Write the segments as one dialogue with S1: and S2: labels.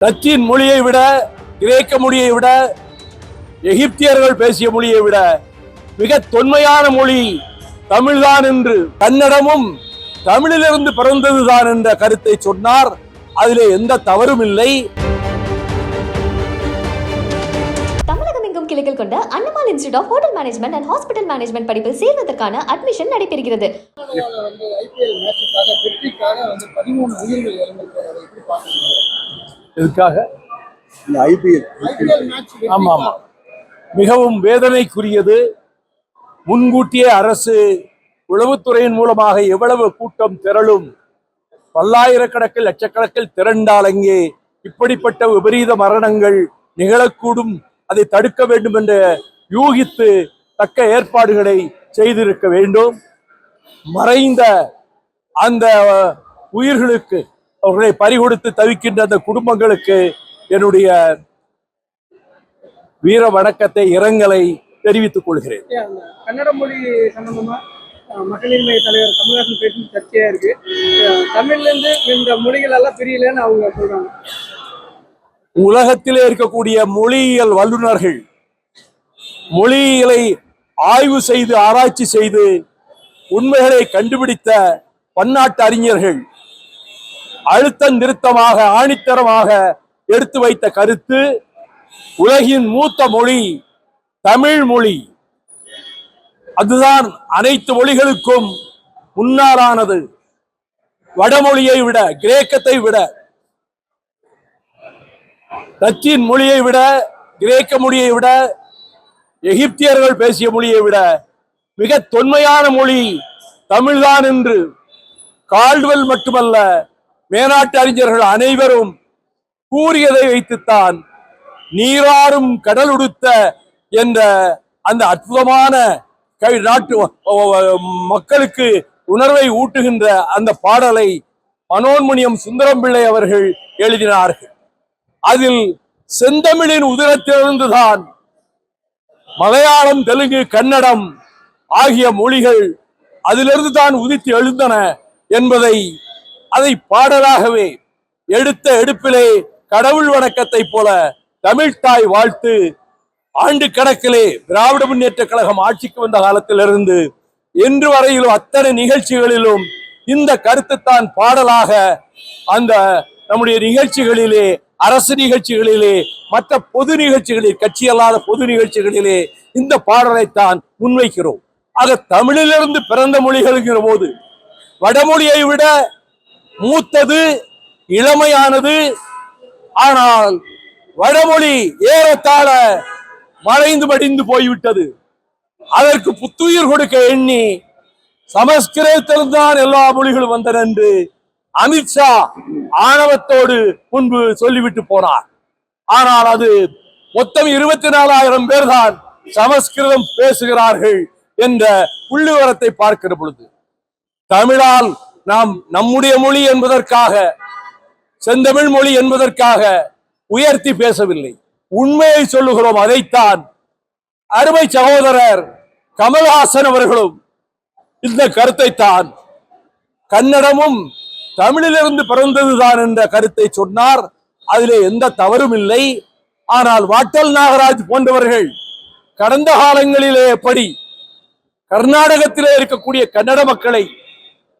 S1: டச்சின் மொழியை விட கிரேக்க மொழியை விட எகிப்தியர்கள் பேசிய மொழியை விட மிக தொன்மையான மொழி தமிழ்தான் என்று கன்னடமும் தமிழிலிருந்து பிறந்ததுதான் என்ற கருத்தை சொன்னார். அதிலே எந்த தவறும் இல்லை.
S2: தமிழகம் கொண்ட Annamal institute of hotel management and hospital management படிப்பில் சேர்வதற்கான அட்மிஷன் நடைபெறுகிறது.
S1: இதுக்காக
S3: ஐபிஎல்
S1: ஆமாம் ஆமாம் மிகவும் வேதனைக்குரியது முன்கூட்டியே அரசு உளவுத்துறையின் மூலமாக எவ்வளவு கூட்டம் திரளும் பல்லாயிரக்கணக்கில் லட்சக்கணக்கில் திரண்டால் அங்கே இப்படிப்பட்ட விபரீத மரணங்கள் நிகழக்கூடும் அதை தடுக்க வேண்டும் என்று யூகித்து தக்க ஏற்பாடுகளை செய்திருக்க வேண்டும். மறைந்த அந்த உயிர்களுக்கு அவர்களை பறிகொடுத்து தவிக்கின்ற அந்த குடும்பங்களுக்கு என்னுடைய வீர வணக்கத்தை இரங்கலை தெரிவித்துக் கொள்கிறேன்.
S4: கன்னட மொழி சம்பந்தமா மகளிர் மைய தலைவர் கமல்ஹாசன் பேசும் சர்ச்சையா இருக்கு. தமிழ்ல இருந்து இந்த மொழிகள் எல்லாம் பிரியலன்னு அவங்க சொல்றாங்க.
S1: உலகத்திலே இருக்கக்கூடிய மொழியியல் வல்லுநர்கள் மொழியியலை ஆய்வு செய்து ஆராய்ச்சி செய்து உண்மைகளை கண்டுபிடித்த பன்னாட்டு அறிஞர்கள் அழுத்தம் நிறுத்தமாக ஆணித்தரமாக எடுத்து வைத்த கருத்து உலகின் மூத்த மொழி தமிழ் மொழி. அதுதான் அனைத்து மொழிகளுக்கும் முன்னாரானது வடமொழியை விட கிரேக்கத்தை விட லத்தீன் மொழியை விட கிரேக்க மொழியை விட எகிப்தியர்கள் பேசிய மொழியை விட மிக தொன்மையான மொழி தமிழ்தான் என்று கால்டுவெல் மட்டுமல்ல மேனாட்டு அறிஞர்கள் அனைவரும் கூறியதை வைத்துத்தான் நீராறும் கடல் உடுத்த என்ற அந்த அற்புதமான கை நாட்டு மக்களுக்கு உணர்வை ஊட்டுகின்ற அந்த பாடலை மனோன்மணியம் சுந்தரம் பிள்ளை அவர்கள் எழுதினார்கள். அதில் செந்தமிழின் உதிரத்திலிருந்துதான் மலையாளம் தெலுங்கு கன்னடம் ஆகிய மொழிகள் அதிலிருந்து தான் உதித்து எழுந்தன என்பதை அதை பாடலாகவே எடுத்த எடுப்பிலே கடவுள் வணக்கத்தை போல தமிழ்தாய் வாழ்த்து ஆண்டு கணக்கிலே திராவிட முன்னேற்ற கழகம் ஆட்சிக்கு வந்த காலத்திலிருந்து இன்று வரையிலும் அத்தனை நிகழ்ச்சிகளிலும் இந்த கருத்துத்தான் பாடலாக அந்த நம்முடைய நிகழ்ச்சிகளிலே அரசு நிகழ்ச்சிகளிலே மற்ற பொது நிகழ்ச்சிகளில் கட்சி அல்லாத பொது நிகழ்ச்சிகளிலே இந்த பாடலைத்தான் முன்வைக்கிறோம். ஆக தமிழிலிருந்து பிறந்த மொழிகள்ங்கிற போது வடமொழியை விட மூத்தது இளமையானது ஆனால் வடமொழி ஏறத்தாழ மறைந்து மடிந்து போய்விட்டது. அதற்கு புத்துயிர் கொடுக்க எண்ணி சமஸ்கிருதத்தில்தான் எல்லா மொழிகளும் வந்தன என்று அமித்ஷா ஆணவத்தோடு முன்பு சொல்லிவிட்டு போனார். ஆனால் அது மொத்தம் இருபத்தி நாலாயிரம் பேர் தான் சமஸ்கிருதம் பேசுகிறார்கள் என்ற உள்ளுவரத்தை பார்க்கிற பொழுது தமிழால் நாம் நம்முடைய மொழி என்பதற்காக செந்தமிழ் மொழி என்பதற்காக உயர்த்தி பேசவில்லை. உண்மையை சொல்லுகிறோம் அதைத்தான் அருமை சகோதரர் கமல்ஹாசன் அவர்களும் இந்த கருத்தைத்தான் கன்னடமும் தமிழிலிருந்து பிறந்ததுதான் என்ற கருத்தை சொன்னார். அதிலே எந்த தவறும் இல்லை. ஆனால் வாட்டல் நாகராஜ் போன்றவர்கள் கடந்த காலங்களிலே எப்படி கர்நாடகத்திலே இருக்கக்கூடிய கன்னட மக்களை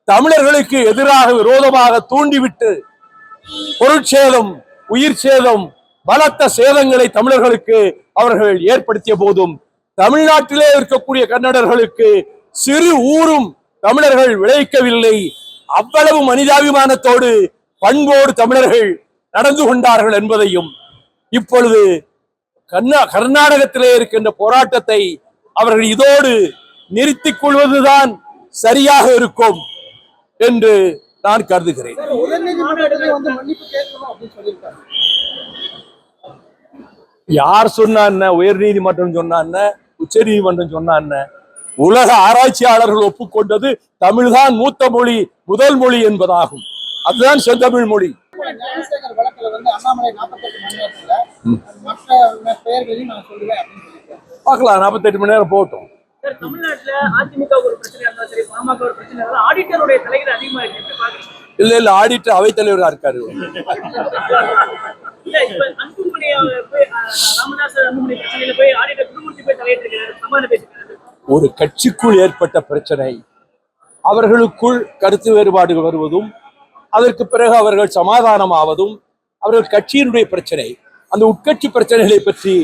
S1: தமிழர்களுக்கு எதிராக விரோதமாக தூண்டிவிட்டு பொருட்சேதம் உயிர் சேதம் பலத்த சேதங்களை தமிழர்களுக்கு அவர்கள் ஏற்படுத்திய போதும் தமிழ்நாட்டிலே இருக்கக்கூடிய கன்னடர்களுக்கு சிறு ஊரும் தமிழர்கள் விளைவிக்கவில்லை. அவ்வளவு மனிதாபிமானத்தோடு பண்போடு தமிழர்கள் நடந்து கொண்டார்கள் என்பதையும் இப்பொழுது கர்நா கர்நாடகத்திலே இருக்கின்ற போராட்டத்தை அவர்கள் இதோடு நிறுத்திக் கொள்வதுதான் சரியாக இருக்கும் என்று நான் கருதுகிறேன். யார் சொன்னா என்ன? உயர் நீதிமன்றம் சொன்னா என்ன? உச்ச நீதிமன்றம் சொன்னா என்ன? உலக ஆராய்ச்சியாளர்கள் ஒப்புக்கொண்டது தமிழ்தான் மூத்த மொழி முதல் மொழி என்பதாகும். அதுதான் செந்தமிழ் மொழி. பார்க்கலாம் நாற்பத்தெட்டு மணி நேரம்
S5: போட்டோம் இல்ல இல்ல ஆடிட்டர் அவைத்தலைவரா இருக்காரு போய்
S1: ஆடிட்டர் குடும்பத்துக்கு போய் தலையிட்டு இருக்காரு
S5: சமாதான பேசுறாரு
S1: ஒரு கட்சிக்குள் ஏற்பட்ட பிரச்சனை. அவர்களுக்குள் கருத்து வேறுபாடுகள் வருவதும் அதற்கு பிறகு அவர்கள் சமாதானமாவதும் அவர்கள் கட்சியினுடைய பிரச்சனை. அந்த உட்கட்சி பிரச்சனைகளை பற்றி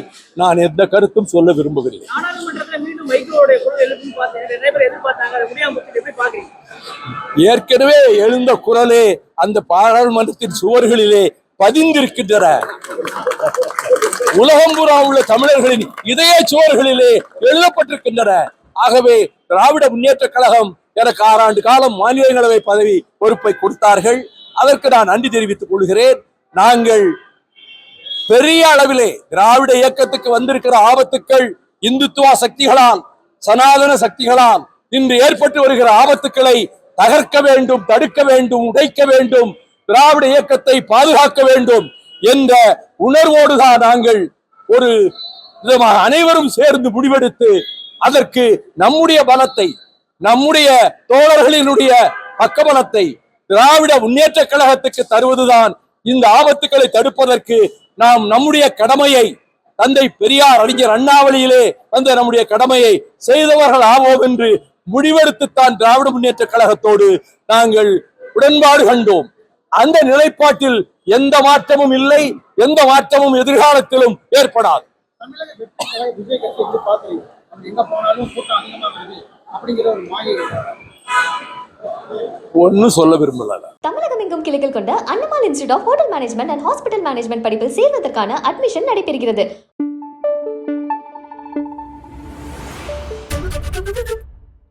S1: நான் எந்த கருத்தும் சொல்ல விரும்புகிறேன். ஏற்கனவே எழுந்த குரலே அந்த பாராளுமன்றத்தின் சுவர்களிலே பதிந்திருக்கின்றன. உலகம் பூரா உள்ள தமிழர்களின் இதய சுவர்களிலே எழுதப்பட்டிருக்கின்றன. ஆகவே திராவிட முன்னேற்ற கழகம் எனக்கு ஆறாண்டு காலம் மாநிலங்களவை பதவி பொறுப்பை கொடுத்தார்கள். அதற்கு நான் நன்றி தெரிவித்துக் கொள்கிறேன். நாங்கள் பெரிய அளவிலே திராவிட இயக்கத்துக்கு வந்திருக்கிற ஆபத்துக்கள் இந்துத்துவா சக்திகளால் சனாதன சக்திகளால் இன்று ஏற்பட்டு வருகிற ஆபத்துக்களை தகர்க்க வேண்டும் தடுக்க வேண்டும் உடைக்க வேண்டும் திராவிட இயக்கத்தை பாதுகாக்க வேண்டும். என்ற உணர்வோடுதான் நாங்கள் ஒரு விதமாக அனைவரும் சேர்ந்து முடிவெடுத்து அதற்கு நம்முடைய பலத்தை நம்முடைய தோழர்களினுடைய பக்கபலத்தை திராவிட முன்னேற்ற கழகத்துக்கு தருவதுதான் இந்த ஆபத்துக்களை தடுப்பதற்கு நாம் நம்முடைய கடமையை தந்தை பெரியார் அறிஞர் அண்ணாவளியிலே வந்த நம்முடைய கடமையை செய்தவர்கள் ஆவோம் என்று முடிவெடுத்துத்தான் திராவிட முன்னேற்ற கழகத்தோடு நாங்கள் உடன்பாடு கண்டோம். அந்த நிலைப்பாட்டில் எந்த மாற்றமும் இல்லை எந்த மாற்றமும் எதிர்காலத்திலும் ஏற்படாது. ஒன்னும் சொல்ல விரும்பல
S2: தமிழகம் எங்கும் கிளைகள் கொண்ட Annamal institute of hotel management and hospital management படிப்பில் சேர்வதற்கான அட்மிஷன் நடைபெறுகிறது.